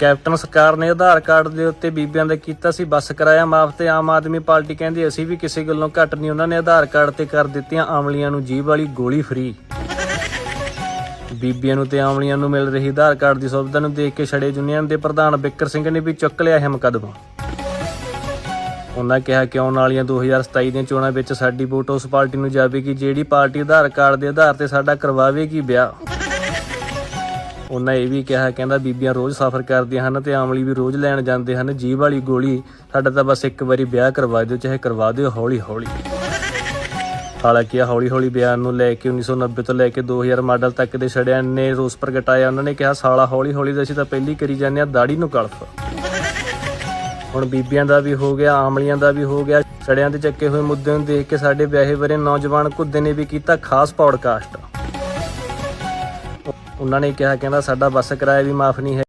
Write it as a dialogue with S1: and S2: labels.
S1: Captain ਸਰਕਾਰ ਨੇ ਆਧਾਰ card ਦੇ ਉੱਤੇ ਬੀਬੀਆਂ ਦਾ ਕੀਤਾ ਸੀ, ਬੱਸ ਕਿਰਾਇਆ ਮਾਫ ਤੇ ਆਮ ਆਦਮੀ ਪਾਰਟੀ ਕਹਿੰਦੀ ਅਸੀਂ ਵੀ ਕਿਸੇ ਗੱਲੋਂ ਘੱਟ ਨਹੀਂ, ਉਹਨਾਂ ਨੇ ਆਧਾਰ ਕਾਰਡ ਤੇ ਕਰ ਦਿੱਤੀਆਂ ਆਮਲੀਆਂ ਨੂੰ ਜੀਭ ਵਾਲੀ ਗੋਲੀ ਫਰੀ ਬੀਬੀਆਂ ਨੂੰ ਤੇ ਆਮਲੀਆਂ ਨੂੰ ਮਿਲ ਰਹੀ ਆਧਾਰ ਕਾਰਡ ਦੀ ਸੁਵਿਧਾ ਨੂੰ ਦੇਖ ਕੇ ਛੜੇ ਯੂਨੀਅਨ ਦੇ ਪ੍ਰਧਾਨ ਬਿੱਕਰ ਸਿੰਘ ਨੇ ਵੀ ਚੁੱਕ ਲਿਆ ਹੈ ਮੁਕੱਦਮਾ ਉਹਨਾਂ ਕਿਹਾ ਕਿ ਆਉਣ ਵਾਲੀਆਂ 2027 ਦੀਆਂ ਚੋਣਾਂ ਵਿੱਚ ਸਾਡੀ ਵੋਟ ਉਸ ਪਾਰਟੀ ਨੂੰ ਜਾਵੇਗੀ, ਜਿਹੜੀ ਪਾਰਟੀ ਆਧਾਰ ਕਾਰਡ ਦੇ ਆਧਾਰ ਤੇ ਸਾਡਾ ਕਰਵਾਵੇਗੀ ਵਿਆਹ। ਉਹਨਾਂ ਇਹ ਵੀ ਕਿਹਾ, ਕਹਿੰਦਾ ਬੀਬੀਆਂ ਰੋਜ਼ ਸਫ਼ਰ ਕਰਦੀਆਂ ਹਨ ਤੇ ਆਮਲੀ ਵੀ ਰੋਜ਼ ਲੈਣ ਜਾਂਦੇ ਹਨ। ਜੀਭ ਵਾਲੀ ਗੋਲੀ ਸਾਡਾ ਤਾਂ ਬਸ ਇੱਕ ਵਾਰੀ ਵਿਆਹ ਕਰਵਾ ਦਿਓ, ਚਾਹੇ ਕਰਵਾ ਦਿਓ ਹੌਲੀ ਹੌਲੀ ਹਾਲਾਂਕਿ ਇਹ ਹੌਲੀ ਹੌਲੀ ਬਿਆਨ ਨੂੰ ਲੈ ਕੇ 1990 ਤੋਂ ਲੈ ਕੇ 2000 ਮਾਡਲ ਤੱਕ ਦੇ ਛੜਿਆਂ ਨੇ ਰੋਸ ਪ੍ਰਗਟਾਇਆ। ਉਹਨਾਂ ਨੇ ਕਿਹਾ, ਸਾਲਾ ਹੌਲੀ ਹੌਲੀ ਦਾ ਅਸੀਂ ਤਾਂ ਪਹਿਲੀ ਕਰੀ ਜਾਂਦੇ ਆ ਦਾੜੀ ਨੂੰ ਕਲਫ ਹੁਣ ਬੀਬੀਆਂ ਦਾ ਵੀ ਹੋ ਗਿਆ, ਆਮਲੀਆਂ ਦਾ ਵੀ ਹੋ ਗਿਆ। ਛੜਿਆਂ ਦੇ ਚੱਕੇ ਹੋਏ ਮੁੱਦੇ ਨੂੰ ਦੇਖ ਕੇ ਸਾਡੇ ਵਿਆਹੇ ਵਰੇ ਨੌਜਵਾਨ ਕੁੱਦੇ ਨੇ ਵੀ ਕੀਤਾ ਖਾਸ ਪੌਡਕਾਸਟ। ਉਹਨਾਂ ਨੇ ਕਿਹਾ ਕਹਿੰਦਾ ਸਾਡਾ ਬੱਸ ਕਿਰਾਇਆ ਵੀ ਮਾਫ ਨਹੀਂ ਹੈ।